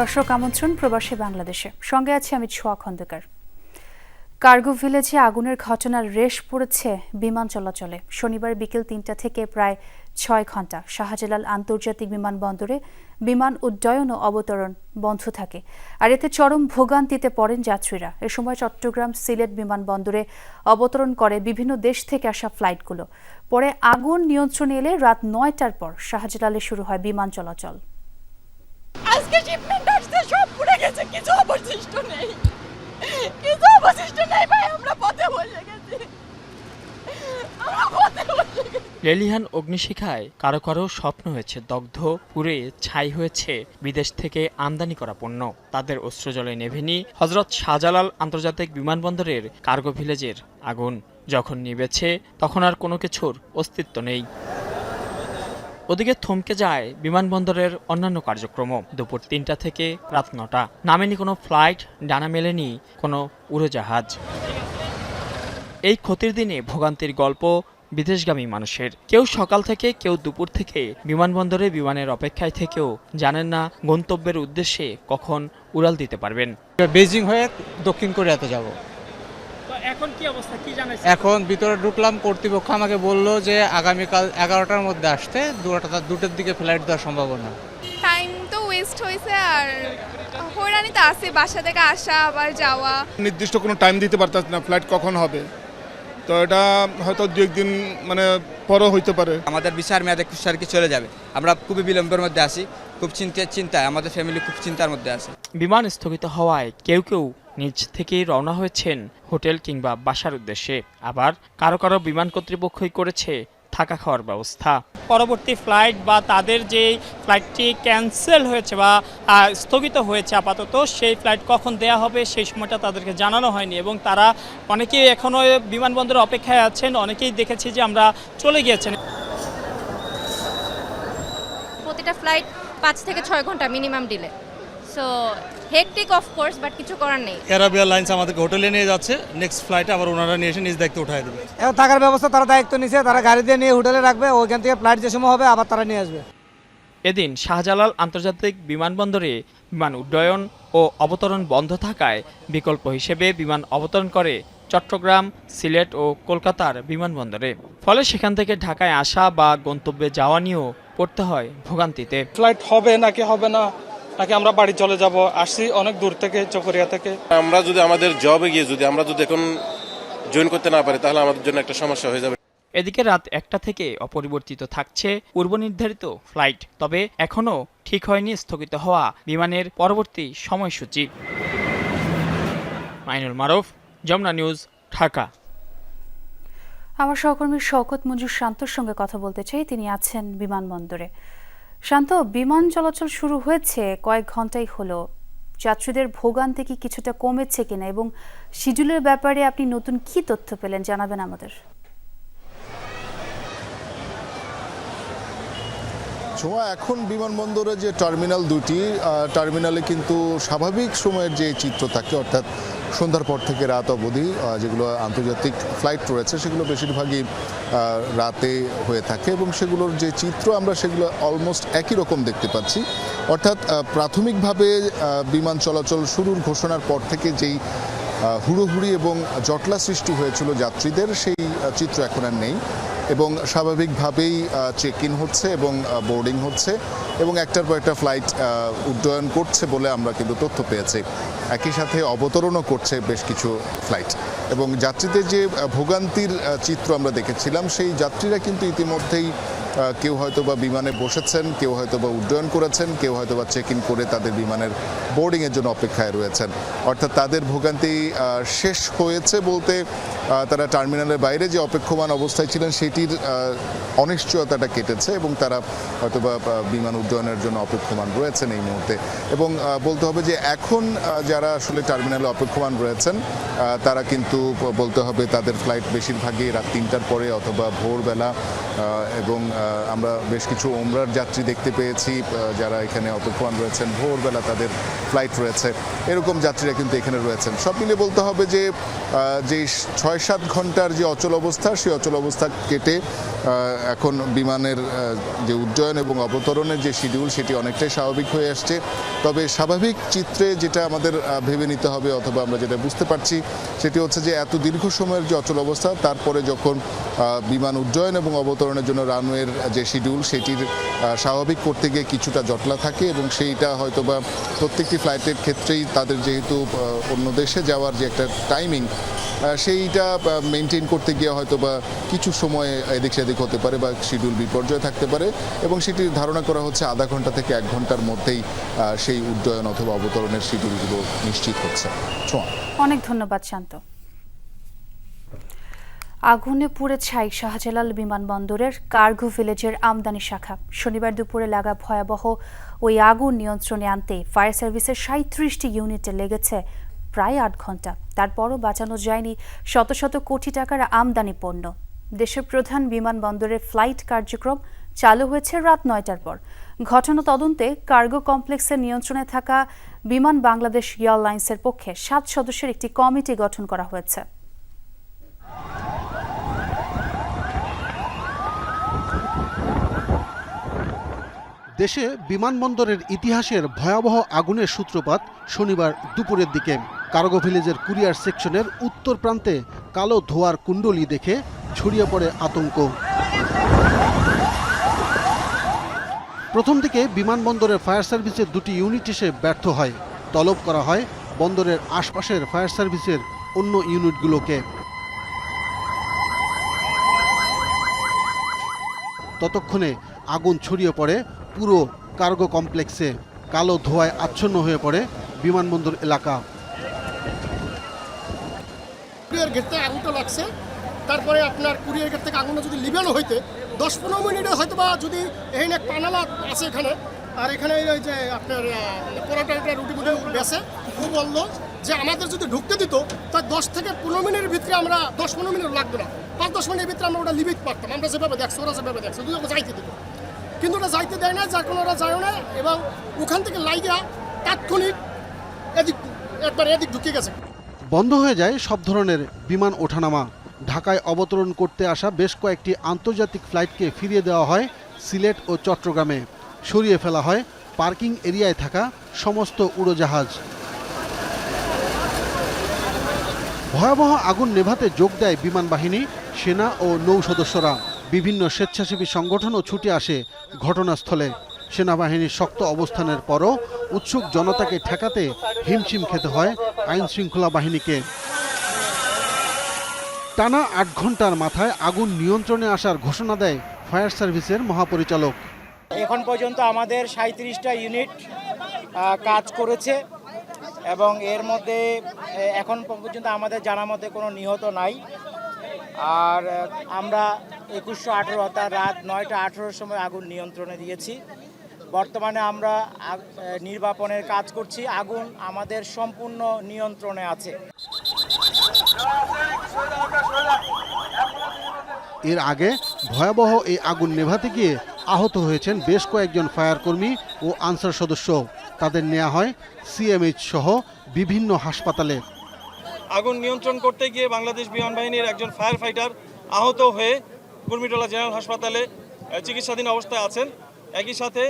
দর্শক আমন্ত্রণ প্রবাসী বাংলাদেশে। সঙ্গে আছে আমি ছোয়া খন্দকার। কার্গো ভিলেজে আগুনের ঘটনার রেশ পড়েছে বিমান চলাচলে। শনিবার বিকেল তিনটা থেকে প্রায় ছয় ঘণ্টা শাহজালাল আন্তর্জাতিক বিমানবন্দরে বিমান উড্ডয়ন ও অবতরণ বন্ধ থাকে। আর এতে চরম ভোগান্তিতে পড়েন যাত্রীরা। এ সময় চট্টগ্রাম সিলেট বিমানবন্দরে অবতরণ করে বিভিন্ন দেশ থেকে আসা ফ্লাইটগুলো। পরে আগুন নিয়ন্ত্রণে এলে রাত নয়টার পর শাহজালালে শুরু হয় বিমান চলাচল। আজকে শিপমেন্ট আসছে সব পুড়ে গেছে, কিছু অবশিষ্ট নেই। কিছু অবশিষ্ট নেই ভাই, আমরা পথে বসে গেছি। লেলিহান অগ্নিশিখায় কারও কারও স্বপ্ন হয়েছে, দগ্ধ, পুড়ে, ছাই হয়েছে, বিদেশ থেকে আমদানি করা পণ্য। তাদের অস্ত্রজলে নেভেনি হজরত শাহজালাল আন্তর্জাতিক বিমানবন্দরের কার্গো ভিলেজের আগুন। যখন নিবেছে তখন আর কোনো কিছুর অস্তিত্ব নেই। ওদিকে থমকে যায় বিমানবন্দরের অন্যান্য কার্যক্রম দুপুর তিনটা থেকে রাত নটা। নামেনি কোনো ফ্লাইট, ডানা মেলেনি কোনো উড়োজাহাজ। এই ক্ষতির দিনে ভোগান্তির গল্প বিদেশগামী মানুষের। কেউ সকাল থেকে, কেউ দুপুর থেকে বিমানবন্দরে বিমানের অপেক্ষায় থেকেও জানেন না গন্তব্যের উদ্দেশ্যে কখন উড়াল দিতে পারবেন। বেজিং হয়ে দক্ষিণ কোরিয়াতে যাব। এখন কি অবস্থা? কি জানেন এখন ভিতরে ঢুকলাম কর্তৃপক্ষ আমাকে বলল যে আগামীকাল এগারোটার মধ্যে আসতে দুটা দুটোর দিকে ফ্লাইট দেওয়ার সম্ভাবনা। টাইম তো ওয়েস্ট হয়েছে আর হয়রানি তো আছে বাসা থেকে আসা আবার যাওয়া। নির্দিষ্ট কোনো টাইম দিতে পারতাম না ফ্লাইট কখন হবে? তো এটা হয়তো দু একদিন মানে পরও হইতে পারে। আমাদের বিচার মেয়াদে আর কি চলে যাবে। আমরা খুবই বিলম্বের মধ্যে আছি খুব চিন্তায় চিন্তায় আমাদের ফ্যামিলি খুব চিন্তার মধ্যে আছে। বিমান স্থগিত হওয়ায় কেউ কেউ নিজ থেকেই রওনা হয়েছেন হোটেল কিংবা বাসার উদ্দেশ্যে। আবার কারও কারও বিমান কর্তৃপক্ষই করেছে থাকা খাওয়ার ব্যবস্থা। পরবর্তী ফ্লাইট বা তাদের যে ফ্লাইটটি ক্যান্সেল হয়েছে বা স্থগিত হয়েছে আপাতত সেই ফ্লাইট কখন দেয়া হবে সেই সময়টা তাদেরকে জানানো হয়নি এবং তারা অনেকেই এখনও বিমানবন্দরে অপেক্ষায় আছেন অনেকেই দেখেছি যে আমরা চলে গিয়েছেন। প্রতিটা ফ্লাইট পাঁচ থেকে ছয় ঘণ্টা minimum delay so hectic of course but কিছু করার নেই। অ্যারাবিয়া লাইন্স আমাদেরকে হোটেলে নিয়ে যাচ্ছে। নেক্সট ফ্লাইটে আবার ওনারা নিয়ে এসে নিজ দায়িত্বে উঠাই দেবে। এখন থাকার ব্যবস্থা তারা দায়িত্ব নিছে তারা গাড়ি দিয়ে নিয়ে হোটেলে রাখবে ওইখান থেকে ফ্লাইট যে সময় হবে আবার তারা নিয়ে আসবে। এদিন শাহজালাল আন্তর্জাতিক বিমানবন্দরে বিমান উড্ডয়ন ও অবতরণ বন্ধ থাকায় বিকল্প হিসেবে বিমান অবতরণ করে চট্টগ্রাম সিলেট ও কলকাতার বিমানবন্দরে। ফলে সেখান থেকে ঢাকায় আসা বা গন্তব্যে যাওয়া নিয়েও পড়তে হয় ভোগান্তিতে। ফ্লাইট হবে নাকি হবে না নাকি আমরা বাড়ি চলে যাব আসছি অনেক দূর থেকে চকরিয়া থেকে। আমরা যদি আমাদের জবে গিয়ে যদি আমরা যদি এখন জয়েন করতে না পারি তাহলে আমাদের জন্য একটা সমস্যা হয়ে যাবে। এদিকে রাত একটা থেকে অপরিবর্তিত থাকছে পূর্ব নির্ধারিত ফ্লাইট তবে এখনও ঠিক হয়নি স্থগিত হওয়া বিমানের পরবর্তী সময়সূচি। মাইনুল মারুফ যমুনা নিউজ ঢাকা। আমার সহকর্মী শওকত মঞ্জুর শান্তর সঙ্গে কথা বলতে চাই। তিনি আছেন বিমানবন্দরে। শান্ত বিমান চলাচল শুরু হয়েছে, কয়েক ঘন্টাই হলো। যাত্রীদের ভোগান্তি কি কিছুটা কমেছে কিনা এবং শিডিউলের ব্যাপারে আপনি নতুন কি তথ্য পেলেন জানাবেন আমাদের। ছোঁয়া এখন বিমানবন্দরে যে টার্মিনাল দুটি টার্মিনালে কিন্তু স্বাভাবিক সময়ের যে চিত্র থাকে, অর্থাৎ সন্ধ্যার পর থেকে রাত অবধি যেগুলো আন্তর্জাতিক ফ্লাইট রয়েছে, সেগুলো বেশিরভাগই রাতে হয়ে থাকে এবং সেগুলোর যে চিত্র আমরা সেগুলো অলমোস্ট একই রকম দেখতে পাচ্ছি। অর্থাৎ প্রাথমিকভাবে বিমান চলাচল শুরুর ঘোষণার পর থেকে যেই হুড়োহুড়ি এবং জটলা সৃষ্টি হয়েছিল যাত্রীদের, সেই চিত্র এখন আর নেই। এবং স্বাভাবিকভাবেই চেক ইন হচ্ছে এবং বোর্ডিং হচ্ছে এবং একটার পর একটা ফ্লাইট উড্ডয়ন করছে বলে আমরা কিন্তু তথ্য পেয়েছি। একই সাথে অবতরণও করছে বেশ কিছু ফ্লাইট এবং যাত্রীদের যে ভোগান্তির চিত্র আমরা দেখেছিলাম, সেই যাত্রীরা কিন্তু ইতিমধ্যেই কেউ হয়তো বা বিমানে বসেছেন, কেউ হয়তো বা উড্ডয়ন করেছেন, কেউ হয়তো বা চেক ইন করে তাদের বিমানের বোর্ডিংয়ের জন্য অপেক্ষায় রয়েছেন। অর্থাৎ তাদের ভোগান্তি শেষ হয়েছে বলতে তারা টার্মিনালের বাইরে যে অপেক্ষমান অবস্থায় ছিলেন সেটির অনিশ্চয়তাটা কেটেছে এবং তারা হয়তো বা বিমান উড্ডয়নের জন্য অপেক্ষমান রয়েছেন এই মুহূর্তে। এবং বলতে হবে যে এখন যারা আসলে টার্মিনালে অপেক্ষমান রয়েছেন তারা কিন্তু বলতে হবে তাদের ফ্লাইট বেশিরভাগই রাত তিনটার পরে অথবা ভোরবেলা এবং আমরা বেশ কিছু ওমরার যাত্রী দেখতে পেয়েছি যারা এখানে অতক্ষণ রয়েছেন। ভোরবেলা তাদের ফ্লাইট রয়েছে। এরকম যাত্রীরা কিন্তু এখানে রয়েছেন। সব মিলে বলতে হবে যে যে ছয় সাত ঘণ্টার যে অচল অবস্থা, সেই অচল অবস্থা কেটে এখন বিমানের যে উড্ডয়ন এবং অবতরণের যে শিডিউল সেটি অনেকটাই স্বাভাবিক হয়ে আসছে। তবে স্বাভাবিক চিত্রে যেটা আমাদের ভেবে নিতে হবে অথবা আমরা যেটা বুঝতে পারছি, সেটি হচ্ছে যে এত দীর্ঘ সময়ের যে অচল অবস্থা, তারপরে যখন বিমান উড্ডয়ন এবং অবতরণের জন্য রানওয়ের যে শিডিউল সেটির স্বাভাবিক করতে গিয়ে কিছুটা জটলা থাকে এবং সেইটা হয়তোবা প্রত্যেকটি ফ্লাইটের ক্ষেত্রেই তাদের যেহেতু অন্য দেশে যাওয়ার যে একটা টাইমিং সেইটা মেনটেন করতে গিয়ে হয়তো বা কিছু সময় এদিক সেদিক হতে পারে বা শিডিউল বিপর্যয় থাকতে পারে এবং সেটির ধারণা করা হচ্ছে আধা ঘণ্টা থেকে এক ঘণ্টার মধ্যেই সেই উড্ডয়ন অথবা অবতরণের শিডিউলগুলো নিশ্চিত হচ্ছে। অনেক ধন্যবাদ শান্ত। আগুনে পুড়ে ছাই শাহজালাল বিমানবন্দরের কার্গো ভিলেজের আমদানি শাখা। শনিবার দুপুরে লাগা ভয়াবহ ওই আগুন নিয়ন্ত্রণে আনতে ফায়ার সার্ভিসের সাঁত্রিশটি ইউনিটে লেগেছে প্রায় আট ঘণ্টা। তারপরও বাঁচানো যায়নি শত শত কোটি টাকার আমদানি পণ্য। দেশের প্রধান বিমানবন্দরের ফ্লাইট কার্যক্রম চালু হয়েছে রাত নয়টার পর। ঘটনা তদন্তে কার্গো কমপ্লেক্সের নিয়ন্ত্রণে থাকা বিমান বাংলাদেশ এয়ারলাইন্সের পক্ষে সাত সদস্যের একটি কমিটি গঠন করা হয়েছে। দেশে বিমানবন্দরের ইতিহাসের ভয়াবহ আগুনের সূত্রপাত শনিবার দুপুরের দিকে। কার্গো ভিলেজের কুরিয়ার সেকশনের উত্তর প্রান্তে কালো ধোয়ার কুণ্ডলি দেখে ছড়িয়ে পড়ে আতঙ্ক। প্রথম দিকে বিমানবন্দরের ফায়ার সার্ভিসের দুটি ইউনিট এসে ব্যর্থ হয়। তলব করা হয় বন্দরের আশপাশের ফায়ার সার্ভিসের অন্য ইউনিটগুলোকে। ততক্ষণে আগুন ছড়িয়ে পড়ে পুরো কার্গো কমপ্লেক্সে কালো ধোঁয়ায় আচ্ছন্ন হয়ে পড়ে বিমানবন্দর এলাকা। কুরিয়ার গেট থেকে আগুনটা লাগছে। তারপরে আপনার কুরিয়ার গেট থেকে আগুনটা যদি লিবেলও হইতে দশ পনেরো মিনিটে হয়তো বা যদি এখানে এক পানালা আছে এখানে, আর এখানে ওই যে আপনার পরোটা রুটি ফুটি বেসে ও বলল যে আমাদের যদি ঢুকতে দিত তার দশ থেকে পনেরো মিনিটের ভিতরে আমরা দশ পনেরো মিনিট লাগবে না। পাঁচ দশ মিনিটের ভিতরে আমরা ওটা লিমিট পারতাম। আমরা যেভাবে দেখছি, ওরা যেভাবে দেখছে দুই যাইতে দিত। কিন্তু ওরা যাইতে দেয় না, যার কোনো ওরা যায় না এবং ওখান থেকে লাইগা তাৎক্ষণিক এদিক, একবার এদিক ঢুকে গেছে। বন্ধ হয়ে যায় সব ধরনের বিমান ওঠানামা। ঢাকায় অবতরণ করতে আসা বেশ কয়েকটি আন্তর্জাতিক ফ্লাইটকে ফিরিয়ে দেওয়া হয় সিলেট ও চট্টগ্রামে। সরিয়ে ফেলা হয় পার্কিং এরিয়ায় থাকা সমস্ত উড়োজাহাজ। ভয়াবহ আগুন নেভাতে যোগ দেয় বিমান বাহিনী, সেনা ও নৌ সদস্যরা। বিভিন্ন স্বেচ্ছাসেবী সংগঠনও ছুটে আসে ঘটনাস্থলে সেনাবাহিনীর শক্ত অবস্থানের পরও উৎসুক জনতাকে ঠেকাতে হিমশিম খেতে হয় আইন শৃঙ্খলা বাহিনীকে। টানা আট ঘণ্টার মাথায় আগুন নিয়ন্ত্রণে আসার ঘোষণা দেয় ফায়ার সার্ভিসের মহাপরিচালক। এখন পর্যন্ত আমাদের সাঁত্রিশটা ইউনিট কাজ করেছে এবং এর মধ্যে এখন পর্যন্ত আমাদের জানার মধ্যে কোনো নিহত নাই। আর আমরা একুশশো আঠেরো অর্থাৎ রাত নয়টা আঠেরোর সময় আগুন নিয়ন্ত্রণে দিয়েছি। বর্তমানে আমরা নির্বাপনের কাজ করছি। আগুন আমাদের সম্পূর্ণ নিয়ন্ত্রণে আছে। এর আগে ভয়াবহ এই আগুন নেভাতে গিয়ে আহত হয়েছেন বেশ কয়েকজন ফায়ার কর্মী ও আনসার সদস্য। তাদের নেওয়া হয় সিএমএইচ সহ বিভিন্ন হাসপাতালে। আগুন নিয়ন্ত্রণ করতে গিয়ে বাংলাদেশ বিমান বাহিনীর একজন ফায়ার ফাইটার আহত হয়ে কুর্মিটোলা জেনারেল হাসপাতালে চিকিৎসাধীন অবস্থায় আছেন। একই সাথে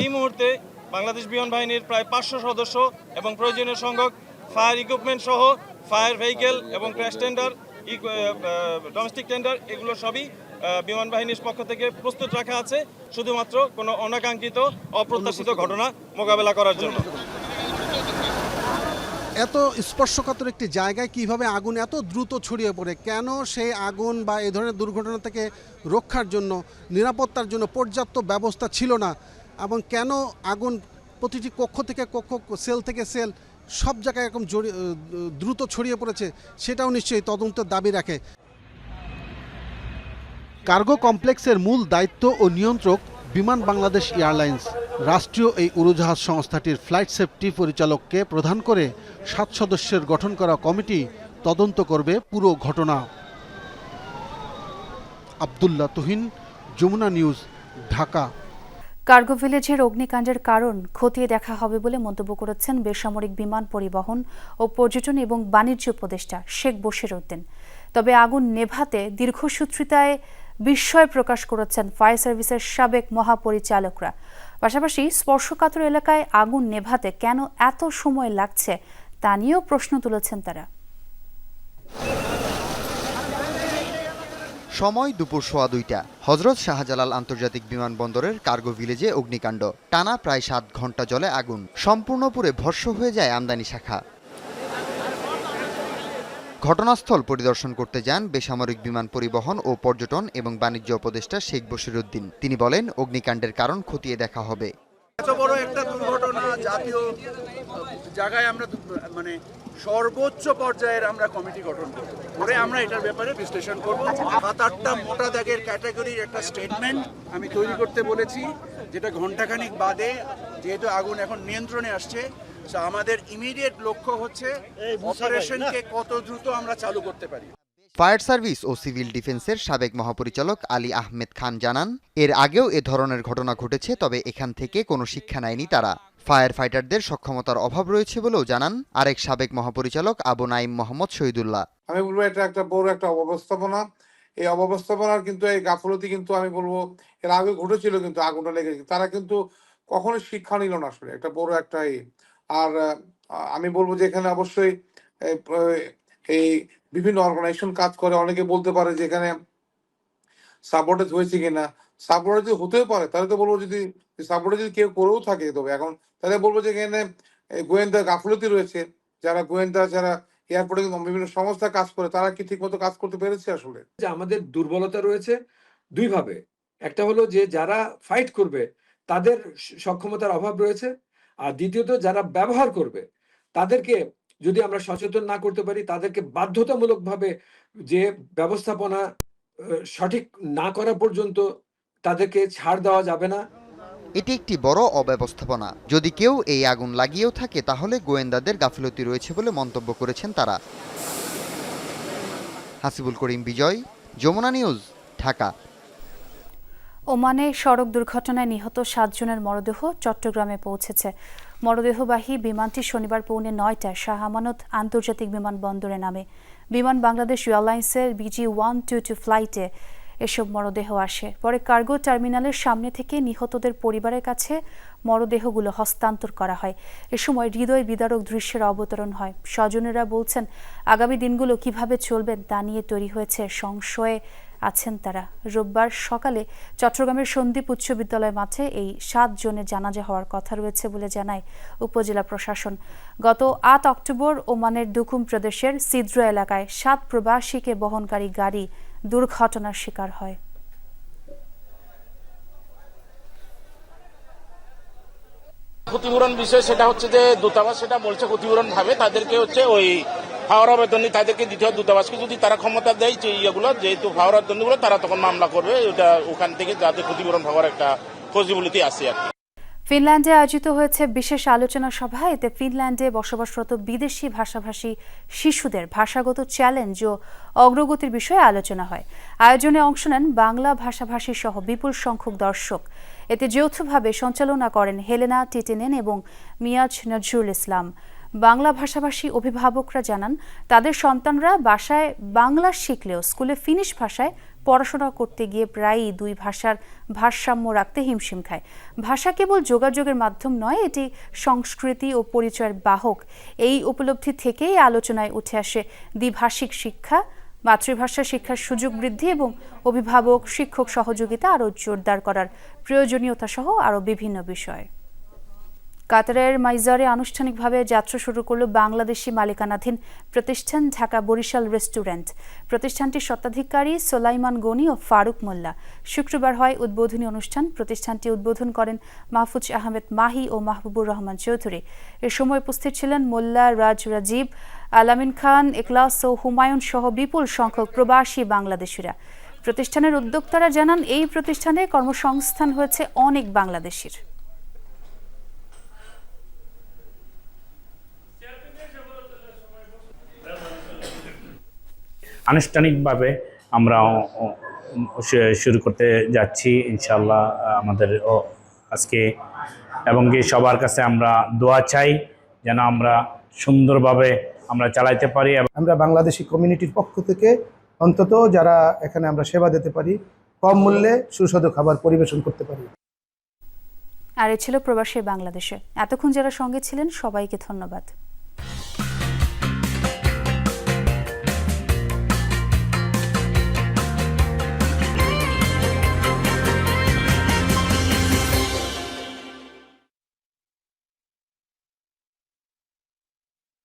এই মুহূর্তে বাংলাদেশ বিমান বাহিনীর প্রায় পাঁচশো সদস্য এবং প্রয়োজনীয় সংখ্যক ফায়ার ইকুইপমেন্ট সহ ফায়ার ভেহিকেল এবং ক্র্যাশ টেন্ডার ডোমেস্টিক টেন্ডার এগুলো সবই বিমান বাহিনীর পক্ষ থেকে প্রস্তুত রাখা আছে। শুধুমাত্র কোনো অনাকাঙ্ক্ষিত, অপ্রত্যাশিত ঘটনা মোকাবেলা করার জন্য। এত স্পর্শকাতর একটি জায়গায় কীভাবে আগুন এত দ্রুত ছড়িয়ে পড়ে? কেন সেই আগুন বা এই ধরনের দুর্ঘটনা থেকে রক্ষার জন্য, নিরাপত্তার জন্য পর্যাপ্ত ব্যবস্থা ছিল না? এবং কেন আগুন প্রতিটি কক্ষ থেকে কক্ষ, সেল থেকে সেল সব জায়গায় এরকম দ্রুত ছড়িয়ে পড়েছে, সেটাও নিশ্চয়ই তদন্তের দাবি রাখে। কার্গো কমপ্লেক্সের মূল দায়িত্ব ও নিয়ন্ত্রক বিমান বাংলাদেশ এয়ারলাইন্স রাষ্ট্রীয় এই উড়োজাহাজ সংস্থাটির ফ্লাইট সেফটি পরিচালককে প্রধান করে সাত সদস্যের গঠন করা কমিটি তদন্ত করবে পুরো ঘটনা। আবদুল্লাহ তুহিন, যমুনা নিউজ, ঢাকা। কার্গো ভিলেজের অগ্নিকাণ্ডের কারণ খতিয়ে দেখা হবে বলে মন্তব্য করেছেন বেসামরিক বিমান পরিবহন ও পর্যটন এবং বাণিজ্য উপদেষ্টা শেখ বশির উদ্দিন। তবে আগুন নেভাতে দীর্ঘসূত্রিতায় বিস্ময় প্রকাশ করেছেন ফায়ার সার্ভিসের সাবেক মহাপরিচালকরা। পাশাপাশি স্পর্শকাতর এলাকায় আগুন নেভাতে কেন এত সময় লাগছে, তা নিয়েও প্রশ্ন তুলেছেন তারা। সময় দুপুর সোয়া দুইটা। হজরত শাহজালাল আন্তর্জাতিক বিমানবন্দরের কার্গো ভিলেজে অগ্নিকাণ্ড। টানা প্রায় সাত ঘণ্টা জলে আগুন। সম্পূর্ণ পুরে ভস্য হয়ে যায় আমদানি শাখা। ঘটনাস্থল পরিদর্শন করতে যান বেসামরিক বিমান পরিবহন ও পর্যটন এবং বাণিজ্য উপদেষ্টা শেখ বশিরুদ্দিন। তিনি বলেন, অগ্নিকাণ্ডের কারণ খতিয়ে দেখা হবে। এত বড় একটা দুর্ঘটনা জাতীয় জায়গায় আমরা মানে সর্বোচ্চ পর্যায়ের আমরা কমিটি গঠন করব। করে আমরা এটার ব্যাপারে বিশ্লেষণ করব। সাত আটটা মোটা দাগের ক্যাটাগরির একটা স্টেটমেন্ট আমি তৈরি করতে বলেছি, যেটা ঘন্টাখানিক বাদে যেহেতু আগুন এখন নিয়ন্ত্রণে আসছে আমাদের ইমিডিয়েট লক্ষ্য হচ্ছে অপারেশনকে কত দ্রুত আমরা চালু করতে পারি। ফায়ার সার্ভিস ও সিভিল ডিফেন্সের সাবেক মহাপরিচালক আলী আহমেদ খান জানান এর আগেও এ ধরনের ঘটনা ঘটেছে তবে এখান থেকে কোনো শিক্ষা নেয়নি তারা। ফায়ার ফাইটারদের সক্ষমতার অভাব রয়েছে বলেও জানান আরেক সাবেক মহাপরিচালক আবু নাইম মোহাম্মদ শহীদুল্লাহ। আমি বলব এটা একটা বড় একটা অব্যবস্থাপনা। এই অব্যবস্থাপনার কিন্তু এই গাফলতি কিন্তু আমি বলব এর আগে ঘটেছিল কিন্তু আগুনটা লেগেছে। তারা কিন্তু কখনো শিক্ষা নিল না আসলে। একটা বড় একটা আর আমি বলব যে এখানে অবশ্যই এই, বিভিন্ন অর্গানাইজেশন কাজ করে। অনেকে বলতে পারে যে এখানে সাপোর্টেজ হয়েছে কিনা। সাপোর্টেজ যদি হতেও পারে তাহলে তো বলব যদি সাপোর্টেজ যদি কেউ করেও থাকে তবে। এখন তাহলে বলব যে এখানে গোয়েন্দা গাফলতি রয়েছে। যারা গোয়েন্দা যারা এয়ারপোর্টে বিভিন্ন সংস্থা কাজ করে তারা কি ঠিকমতো কাজ করতে পেরেছে আসলে? যে আমাদের দুর্বলতা রয়েছে দুইভাবে। একটা হলো যে যারা ফাইট করবে তাদের সক্ষমতার অভাব রয়েছে। আর দ্বিতীয়ত যারা ব্যবহার করবে, তাদেরকে যদি আমরা সচেতন না করতে পারি, তাদেরকে বাধ্যতামূলকভাবে যে ব্যবস্থাপনা সঠিক না করা পর্যন্ত তাদেরকে ছাড় দেওয়া যাবে না। এটি একটি বড় অব্যবস্থাপনা। যদি কেউ এই আগুন লাগিয়েও থাকে, তাহলে গোয়েন্দাদের গাফিলতি রয়েছে বলে মন্তব্য করেছেন তারা। হাসিবুল করিম বিজয়, যমুনা নিউজ, ঢাকা। ওমানে সড়ক দুর্ঘটনায় নিহত সাতজনের মরদেহ চট্টগ্রামে পৌঁছেছে। মরদেহবাহী বিমানটি শনিবার পৌনে নয়টায় শাহ আমানত আন্তর্জাতিক বিমানবন্দরে নামে। বিমান বাংলাদেশ এয়ারলাইন্সের বিজি ওয়ান টু টু ফ্লাইটে এসব মরদেহ আসে। পরে কার্গো টার্মিনালের সামনে থেকে নিহতদের পরিবারের কাছে মরদেহগুলো হস্তান্তর করা হয়। এ সময় হৃদয় বিদারক দৃশ্যের অবতরণ হয়। স্বজনেরা বলছেন, আগামী দিনগুলো কীভাবে চলবেন তা নিয়ে তৈরি হয়েছে সংশয়ে আছেন তারা। রোববার সকালে চট্টগ্রামের সন্দ্বীপ উচ্চ বিদ্যালয় মাঠে এই সাত জনের জানাজা হওয়ার কথা রয়েছে বলে জানায় উপজেলা প্রশাসন। গত আট অক্টোবর ওমানের দুকুম প্রদেশের সিদ্র এলাকায় সাত প্রবাসীকে বহনকারী গাড়ি দুর্ঘটনার শিকার হয়। ক্ষতিপূরণ বিষয় সেটা হচ্ছে যে দূতাবাস সেটা বলছে ক্ষতিপূরণ ভাবে। তাদেরকে হচ্ছে ওই ফাওয়ার আবেদনী তাদেরকে দিতে হয় দূতাবাসকে। যদি তারা ক্ষমতা দেয় ইয়েগুলো, যেহেতু ফাওয়ার আবেদনীগুলো তারা তখন মামলা করবে। ওটা ওখান থেকে যাতে ক্ষতিপূরণ পাওয়ার একটা পসিবিলিটি আছে আর ফিনল্যান্ডে আয়োজিত হয়েছে বিশেষ আলোচনা সভা। এতে ফিনল্যান্ডে বসবাসরত বিদেশি ভাষাভাষী শিশুদের ভাষাগত চ্যালেঞ্জ ও অগ্রগতির বিষয়ে আলোচনা হয়। আয়োজনে অংশ নেন বাংলা ভাষাভাষী সহ বিপুল সংখ্যক দর্শক। এতে যৌথভাবে সঞ্চালনা করেন হেলেনা টিটেনেন এবং মিয়াজ নজরুল ইসলাম। বাংলা ভাষাভাষী অভিভাবকরা জানান, তাদের সন্তানরা বাসায় বাংলা শিখলেও স্কুলে ফিনিশ ভাষায় পড়াশোনা করতে গিয়ে প্রায়ই দুই ভাষার ভারসাম্য রাখতে হিমশিম খায়। ভাষা কেবল যোগাযোগের মাধ্যম নয়, এটি সংস্কৃতি ও পরিচয়ের বাহক। এই উপলব্ধি থেকেই আলোচনায় উঠে আসে দ্বিভাষিক শিক্ষা, মাতৃভাষা শিক্ষার সুযোগ বৃদ্ধি এবং অভিভাবক শিক্ষক সহযোগিতা আরও জোরদার করার প্রয়োজনীয়তা সহ আরও বিভিন্ন বিষয়। কাতারের মাইজারে আনুষ্ঠানিকভাবে যাত্রা শুরু করল বাংলাদেশি মালিকানাধীন প্রতিষ্ঠান ঢাকা বরিশাল রেস্টুরেন্ট। প্রতিষ্ঠানটির স্বত্বাধিকারী সোলাইমান গনি ও ফারুক মোল্লা। শুক্রবার হয় উদ্বোধনী অনুষ্ঠান। প্রতিষ্ঠানটি উদ্বোধন করেন মাহফুজ আহমেদ মাহি ও মাহবুবুর রহমান চৌধুরী। এ সময় উপস্থিত ছিলেন মোল্লা, রাজ রাজীব, আলামিন খান একলাস ও হুমায়ুন সহ বিপুল সংখ্যক প্রবাসী বাংলাদেশিরা। প্রতিষ্ঠানের উদ্যোক্তারা জানান, এই প্রতিষ্ঠানে কর্মসংস্থান হয়েছে অনেক বাংলাদেশির। আনুষ্ঠানিকভাবে আমরা শুরু করতে যাচ্ছি ইনশাল্লাহ আমাদের আজকে। এবং কি সবার কাছে আমরা দোয়া চাই যেন আমরা সুন্দরভাবে আমরা চালাইতে পারি। এবং আমরা বাংলাদেশি কমিউনিটির পক্ষ থেকে অন্তত যারা এখানে আমরা সেবা দিতে পারি কম মূল্যে সুস্বাদু খাবার পরিবেশন করতে পারি। আর এ ছিল প্রবাসী বাংলাদেশে। এতক্ষণ যারা সঙ্গে ছিলেন সবাইকে ধন্যবাদ।